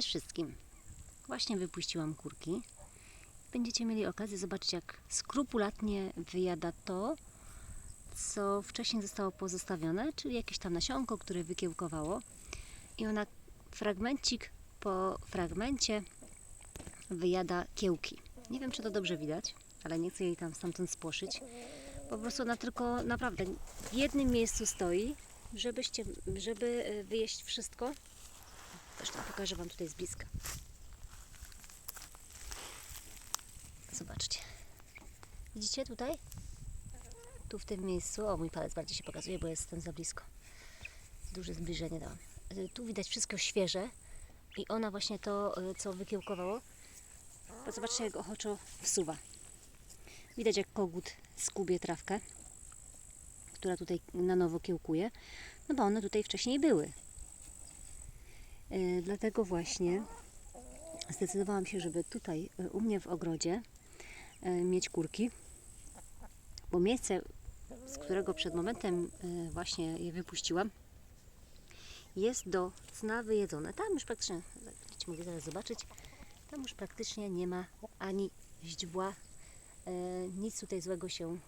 Cześć wszystkim. Właśnie wypuściłam kurki. Będziecie mieli okazję zobaczyć, jak skrupulatnie wyjada to, co wcześniej zostało pozostawione, czyli jakieś tam nasionko, które wykiełkowało. I ona fragmencik po fragmencie wyjada kiełki. Nie wiem, czy to dobrze widać, ale nie chcę jej tam stamtąd spłoszyć. Po prostu ona tylko naprawdę w jednym miejscu stoi, żebyście, żeby e, wyjeść wszystko. Zresztą pokażę Wam tutaj z bliska. Zobaczcie. Widzicie tutaj? Tu w tym miejscu, o mój palec bardziej się pokazuje, bo jestem za blisko. Duże zbliżenie dałam. Y, Tu widać wszystko świeże i ona właśnie to, y, co wykiełkowało, zobaczcie jak ochoczo wsuwa. Widać jak kogut skubie trawkę, która tutaj na nowo kiełkuje, no bo one tutaj wcześniej były. Y, Dlatego właśnie zdecydowałam się, żeby tutaj y, u mnie w ogrodzie y, mieć kurki, bo miejsce, z którego przed momentem właśnie je wypuściłam, jest do cna wyjedzone. Tam już praktycznie, mogli zaraz zobaczyć, tam już praktycznie nie ma ani źdźbła, nic tutaj złego się,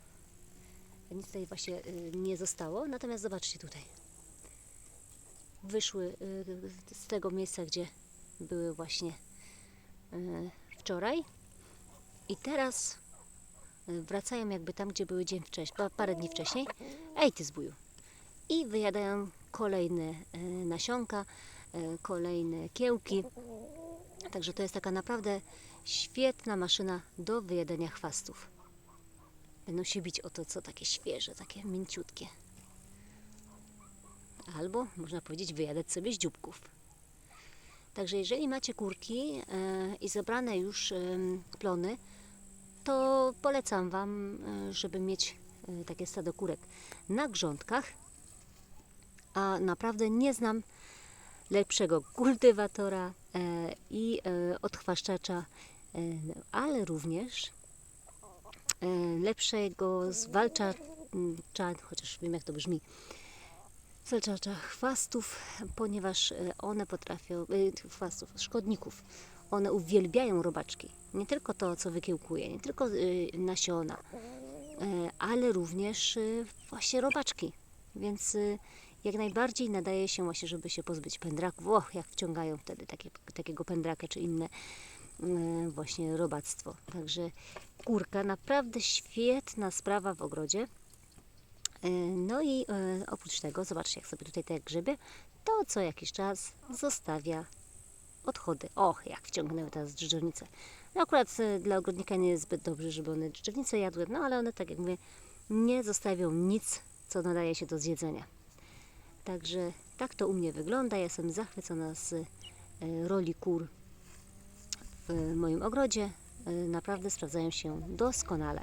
nic tutaj właśnie nie zostało. Natomiast zobaczcie tutaj, wyszły y, z tego miejsca, gdzie były właśnie y, wczoraj i teraz y, wracają jakby tam, gdzie były dzień wcześniej, pa- parę dni wcześniej. Ej, ty zbóju! I wyjadają kolejne nasionka, kolejne kiełki. Także to jest taka naprawdę świetna maszyna do wyjadania chwastów. Będą się bić o to, co takie świeże, takie mięciutkie. Albo, można powiedzieć, wyjadać sobie z dzióbków. Także jeżeli macie kurki e, i zebrane już em, plony, to polecam Wam, e, żeby mieć e, takie stado kurek na grządkach. A naprawdę nie znam lepszego kultywatora e, i e, odchwaszczacza, e, ale również e, lepszego zwalczacza, chociaż wiem jak to brzmi, zwalczacza chwastów, ponieważ e, one potrafią, e, chwastów, szkodników, one uwielbiają robaczki. Nie tylko to, co wykiełkuje, nie tylko e, nasiona, ale również właśnie robaczki. Więc jak najbardziej nadaje się właśnie, żeby się pozbyć pędraków. Och, jak wciągają wtedy takie, takiego pędraka czy inne właśnie robactwo. Także kurka naprawdę świetna sprawa w ogrodzie. E, No i e, oprócz tego, zobaczcie jak sobie tutaj tak grzebie, to co jakiś czas zostawia odchody. Och, jak wciągnęły teraz dżdżownice. No akurat e, dla ogrodnika nie jest zbyt dobrze, żeby one dżdżownice jadły, no ale one tak jak mówię, nie zostawią nic, co nadaje się do zjedzenia. Także tak to u mnie wygląda. Ja jestem zachwycona z roli kur w moim ogrodzie. Naprawdę sprawdzają się doskonale.